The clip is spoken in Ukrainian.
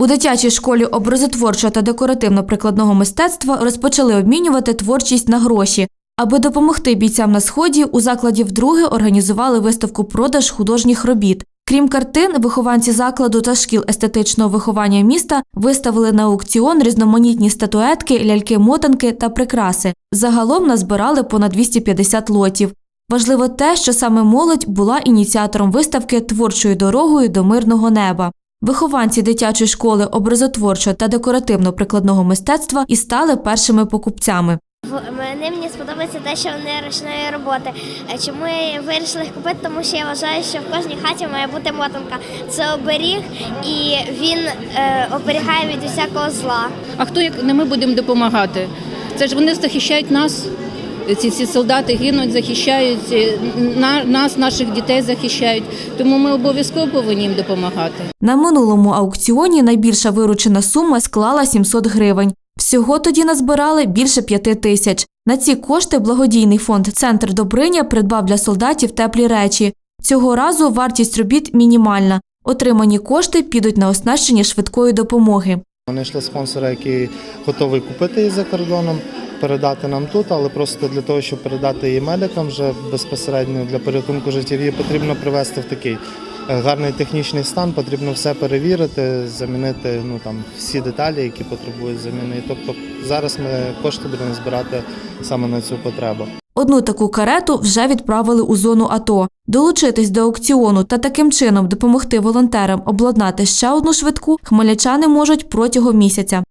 У дитячій школі образотворчого та декоративно-прикладного мистецтва розпочали обмінювати творчість на гроші. Аби допомогти бійцям на сході, у закладі вдруге організували виставку продаж художніх робіт. Крім картин, вихованці закладу та шкіл естетичного виховання міста виставили на аукціон різноманітні статуетки, ляльки-мотанки та прикраси. Загалом назбирали понад 250 лотів. Важливо те, що саме молодь була ініціатором виставки творчою дорогою до мирного неба. Вихованці дитячої школи образотворчого та декоративно-прикладного мистецтва і стали першими покупцями. Мене мені сподобається те, що вони ручної роботи. Е, Чому я вирішила їх купити? Тому що я вважаю, що в кожній хаті має бути мотанка. Це оберіг, і він е, оберігає від усякого зла. А хто як не ми будемо допомагати? Це ж вони захищають нас. Ці всі солдати гинуть, захищають е, на- нас, наших дітей захищають. Тому ми обов'язково повинні їм допомагати. На минулому аукціоні найбільша виручена сума склала 700 гривень. Всього тоді назбирали більше п'яти тисяч. На ці кошти благодійний фонд Центр Добриня придбав для солдатів теплі речі. Цього разу вартість робіт мінімальна. Отримані кошти підуть на оснащення швидкої допомоги. Вони йшли спонсори, які готові купити її за кордоном, передати нам тут, але просто для того, щоб передати її медикам вже безпосередньо для порятунку життів, її потрібно привести в такий е, гарний технічний стан, потрібно все перевірити, замінити ну, там, всі деталі, які потребують заміни. Тобто зараз ми кошти будемо збирати саме на цю потребу. Одну таку карету вже відправили у зону АТО. Долучитись до аукціону та таким чином допомогти волонтерам обладнати ще одну швидку хмельничани можуть протягом місяця.